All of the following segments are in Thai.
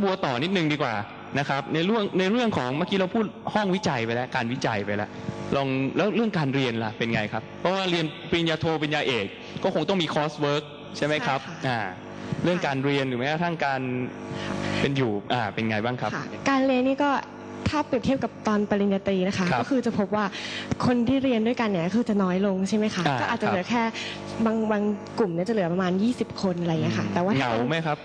บัวต่อนิดนึงดีกว่านะครับในเรื่องในเรื่องของเมื่อกี้เราพูดห้องวิจัยไปแล้ว การวิจัยไปแล้วลองแล้วเรื่องการเรียนล่ะเป็นไงครับ เพราะว่าเรียนปริญญาโทปริญญาเอก ก็คงต้องมีคอร์สเวิร์กใช่ไหมครับใช่ค่ะอ่าเรื่องการเรียนหรือแม้กระทั่งการเป็นอยู่อ่าเป็นไงบ้างครับค่ะการเรียนนี่ก็ ถ้าเปรียบเทียบกับตอนปริญญาตรีนะคะ ครับก็คือจะพบว่าคนที่เรียนด้วยกันเนี่ยคือจะน้อยลงใช่ไหมคะอ่าก็อาจจะครับ เหลือแค่บางบางกลุ่มเนี่ยจะเหลือประมาณ 20 คนอะไรอย่างเงี้ยค่ะ แต่ว่าเหถ้งาไหมครับ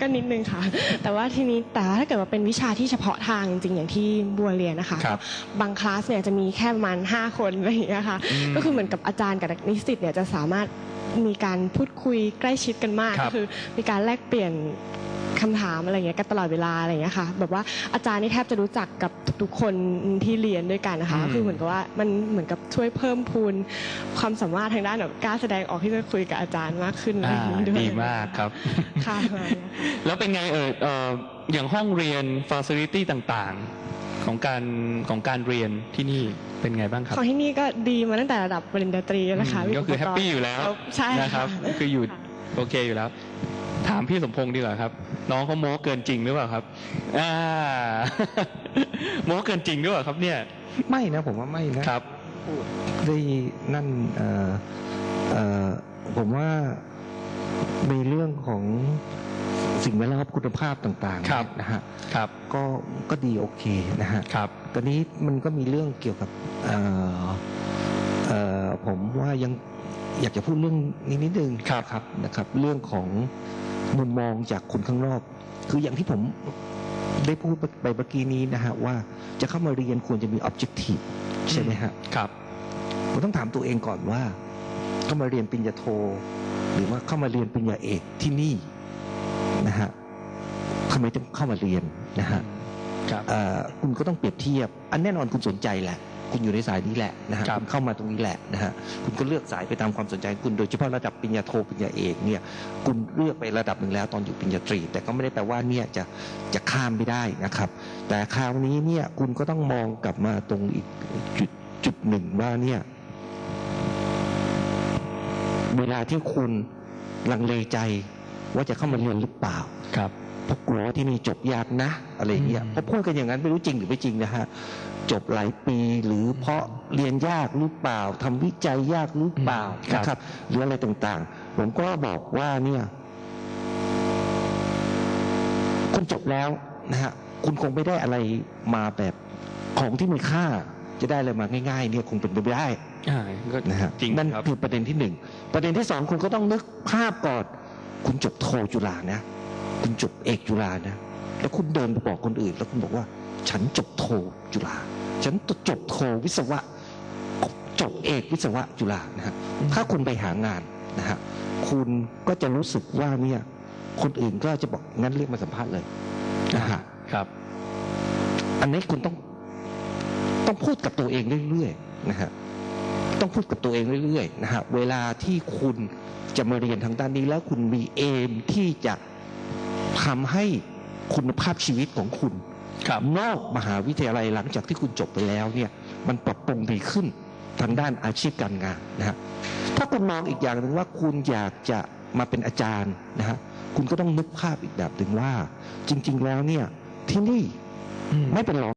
ก็นิดนึงค่ะ แต่ว่าทีนี้แต่ว่าถ้าเกิดว่าเป็นวิชาที่เฉพาะทางจริงๆอย่างที่บัวเรียนนะคะครับบางคลาสเนี่ยจะมีแค่ประมาณ 5 คนอะไรอย่างเงี้ยค่ะอืมก็คือเหมือนกับอาจารย์กับนิสิตเนี่ยจะสามารถมีการพูดคุยใกล้ชิดกันมากครับ ก็คือมีการแลกเปลี่ยน คำถามอะไรอย่างเงี้ยกันตลอดเวลาอะไรอย่างเงี้ยค่ะ แบบว่าอาจารย์นี่แทบจะรู้จักกับทุกๆคนที่เรียนด้วยกันนะคะอืมก็คือเหมือนกับว่ามันเหมือนกับช่วยเพิ่มพูนความสามารถทางด้านแบบกล้าแสดงออกที่จะคุยกับอาจารย์มากขึ้นอะไรอ่าอย่างงี้ด้วยดีมากครับค่ะประมาณเนี้ยค่ะแล้วเป็นไงเออเอ่ออย่างห้องเรียนฟ a ซิลิตี้ต่างๆของการของการเรียนที่นี่เป็นไงบ้างครับของที่นี่ก็ดีมาตั้งแต่ระดับปริญญาตรีแล้วนะคะอืมก็คือแฮปปี้อยู่แล้วใช่นะครับ คืออยู่โอเคอยู่แล้ว ถามพี่สมพงศ์ดีกว่าครับ น้องเขาโม้เกินจริงหรือเปล่าครับ อ่า โม้เกินจริงหรือเปล่าครับ เนี่ย ไม่นะผมว่าไม่นะครับได้นั่นเอ่อเอ่อผมว่าในเรื่องของสิ่งแวดล้อมคุณภาพต่างๆครับนะฮะครับก็ก็ดีโอเคนะฮะครับตอนนี้มันก็มีเรื่องเกี่ยวกับเอ่อเอ่อผมว่ายังอยากจะพูดเรื่องนี้นิดนึงครับครับนะครับ เรื่องของ มุมมองจากคนข้างนอก คืออย่างที่ผมได้พูดไปเมื่อกี้นี้นะฮะว่าจะเข้ามาเรียนควรจะมี objective ใช่ไหมฮะครับผมต้องถามตัวเองก่อนว่า เข้ามาเรียนปริญญาโท หรือว่าเข้ามาเรียนปริญญาเอกที่นี่นะฮะทำไมต้องเข้ามาเรียนนะฮะครับเอ่อคุณก็ต้องเปรียบเทียบ อันแน่นอนคุณสนใจแหละ คุณอยู่ในสายนี้แหละนะฮะครับคุณเข้ามาตรงนี้แหละนะฮะคุณก็เลือกสายไปตามความสนใจคุณโดยเฉพาะระดับปริญญาโทปริญญาเอกเนี่ยคุณเลือกไประดับหนึ่งแล้วตอนอยู่ปริญญาตรี แต่ก็ไม่ได้แปลว่าเนี่ยจะจะข้ามไม่ได้นะครับ แต่คราวนี้เนี่ยคุณก็ต้องมองกลับมาตรงอีกจุดจุดหนึ่งว่าเนี่ยเวลาที่คุณลังเลใจว่าจะเข้ามาเรียนหรือเปล่าครับ เพราะกลัวว่าที่นี่จบยากนะ อะไรอย่างเงี้ยอืมเพราะพูดกันอย่างนั้นไม่รู้จริงหรือไม่จริงนะฮะจบหลายปีหรือเพราะเรียนยากหรือเปล่าทำวิจัยยากหรือเปล่านะครับหรืออะไรต่างๆ ผมก็บอกว่าเนี่ยคุณจบแล้วนะฮะคุณคงไม่ได้อะไรมาแบบของที่มีค่าจะได้อะไรมาง่าย ๆ เนี่ยคงเป็นไปไม่ได้อ่าก็นะฮะจริงนั่นครับคือประเด็นที่หนึ่งประเด็นที่สองคุณก็ต้องนึกภาพก่อนคุณจบโทจุฬานะ คุณจบเอกจุฬานะ แล้วคุณเดินไปบอกคนอื่น แล้วคุณบอกว่า ฉันจบโทจุฬาฉันจบโทวิศวะ จบเอกวิศวะจุฬานะฮะถ้าคุณไปหางานนะฮะคุณก็จะรู้สึกว่าเนี่ยคนอื่นก็จะบอกงั้นเรียกมาสัมภาษณ์เลยนะฮะครับ อันนี้คุณต้องต้องพูดกับตัวเองเรื่อยๆนะฮะต้องพูดกับตัวเองเรื่อยๆนะฮะเวลาที่คุณจะมาเรียนทางด้านนี้แล้วคุณมีเอมที่จะ ทำให้คุณภาพชีวิตของคุณครับนอกมหาวิทยาลัยหลังจากที่คุณจบไปแล้วเนี่ยมันปรับปรุงดีขึ้นทางด้านอาชีพการงานนะฮะถ้าคุณมองอีกอย่างหนึ่งว่าคุณอยากจะมาเป็นอาจารย์นะฮะคุณก็ต้องนึกภาพอีกแบบหนึ่งว่า จริง ๆ แล้วเนี่ยที่นี่อืมไม่เป็นรอง